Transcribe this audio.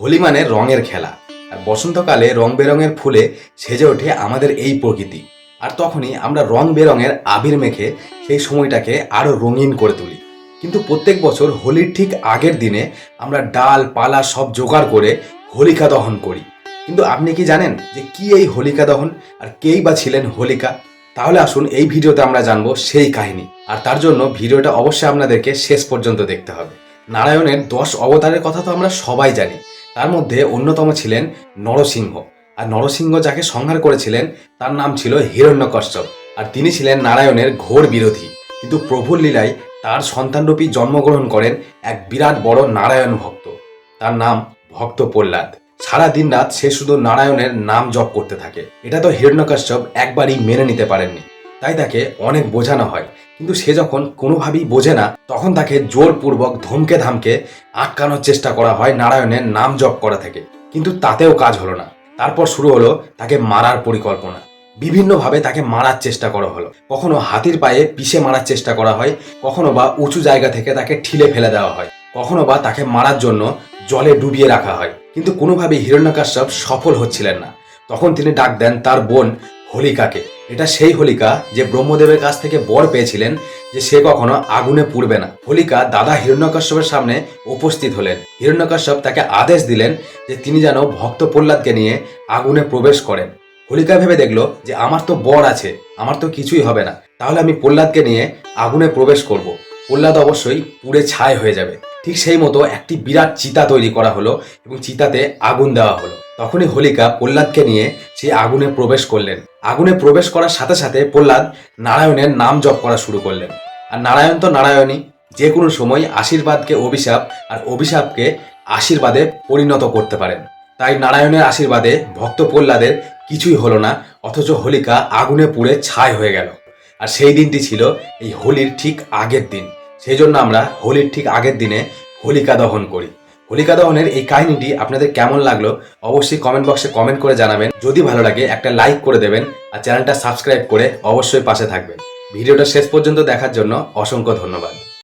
হোলি মানে রঙের খেলা। আর বসন্তকালে রং বেরঙের ফুলে সেজে ওঠে আমাদের এই প্রকৃতি। আর তখনই আমরা রং বেরঙের আবির মেখে সেই সময়টাকে আরও রঙিন করে তুলি। কিন্তু প্রত্যেক বছর হোলির ঠিক আগের দিনে আমরা ডাল, পালা সব জোগাড় করে হোলিকা দহন করি। কিন্তু আপনি কি জানেন যে কি এই হোলিকা দহন আর কেই বা ছিলেন হোলিকা? তাহলে আসুন এই ভিডিওতে আমরা জানব সেই কাহিনী। আর তার জন্য ভিডিওটা অবশ্যই আপনাদেরকে শেষ পর্যন্ত দেখতে হবে। নারায়ণের দশ অবতারের কথা তো আমরা সবাই জানি। তার মধ্যে অন্যতম ছিলেন নরসিংহ। আর নরসিংহ যাকে সংহার করেছিলেন, তার নাম ছিল হিরণ্যকশ্যপ। আর তিনি ছিলেন নারায়ণের ঘোর বিরোধী। কিন্তু প্রভুর লীলায় তার সন্তানরূপী জন্মগ্রহণ করেন এক বিরাট বড় নারায়ণ ভক্ত। তার নাম ভক্ত প্রহ্লাদ। সারা দিন রাত সে শুধু নারায়ণের নাম জপ করতে থাকে। এটা তো হিরণ্যকশ্যপ একবারই মেনে নিতে পারেননি। তাই তাকে অনেক বোঝানো হয়। কিন্তু সে যখন কোনোভাবেই বোঝে না, তখন তাকে জোরপূর্বক ধমকে ধামকে আটকানোর চেষ্টা করা হয় নারায়ণের নাম জপ করা থেকে। কিন্তু তাতেও কাজ হলো না। তারপর শুরু হলো তাকে মারার পরিকল্পনা। বিভিন্নভাবে তাকে মারার চেষ্টা করা হলো। কখনো হাতির পায়ে পিষে মারার চেষ্টা করা হয়, কখনো বা উঁচু জায়গা থেকে তাকে ঠিলে ফেলে দেওয়া হয়, কখনো বা তাকে মারার জন্য জলে ডুবিয়ে রাখা হয়। কিন্তু কোনোভাবেই হিরণ্যকাশ্যপ সফল হচ্ছিলেন না। তখন তিনি ডাক দেন তার বোন হোলিকাকে। এটা সেই হোলিকা যে ব্রহ্মদেবের কাছ থেকে বর পেয়েছিলেন যে সে কখনো আগুনে পুড়বে না। হোলিকা দাদা হিরণ্যকাশ্যপের সামনে উপস্থিত হলেন। হিরণ্যকাশ্যপ তাকে আদেশ দিলেন যে তিনি যেন ভক্ত প্রহ্লাদকে নিয়ে আগুনে প্রবেশ করেন। হোলিকা ভেবে দেখল যে আমার তো বর আছে, আমার তো কিছুই হবে না। তাহলে আমি প্রহ্লাদকে নিয়ে আগুনে প্রবেশ করব। প্রহ্লাদ অবশ্যই পুড়ে ছাই হয়ে যাবে। ঠিক সেই মতো একটি বিরাট চিতা তৈরি করা হলো এবং চিতাতে আগুন দেওয়া হলো। তখনই হোলিকা প্রহ্লাদকে নিয়ে সেই আগুনে প্রবেশ করলেন। আগুনে প্রবেশ করার সাথে সাথে প্রহ্লাদ নারায়ণের নাম জপ করা শুরু করলেন। আর নারায়ণ তো নারায়ণই, যে কোনো সময় আশীর্বাদকে অভিশাপ আর অভিশাপকে আশীর্বাদে পরিণত করতে পারেন। তাই নারায়ণের আশীর্বাদে ভক্ত প্রহ্লাদের কিছুই হলো না, অথচ হোলিকা আগুনে পুড়ে ছাই হয়ে গেল। আর সেই দিনটি ছিল এই হোলির ঠিক আগের দিন। সেই জন্য আমরা হোলির ঠিক আগের দিনে হোলিকা দহন করি। হোলিকা দহনের এই কাহিনীটি আপনাদের কেমন লাগল অবশ্যই কমেন্ট বক্সে কমেন্ট করে জানাবেন। যদি ভালো লাগে, একটা লাইক করে দেবেন আর চ্যানেলটা সাবস্ক্রাইব করে অবশ্যই পাশে থাকবেন। ভিডিওটা শেষ পর্যন্ত দেখার জন্য অসংখ্য ধন্যবাদ।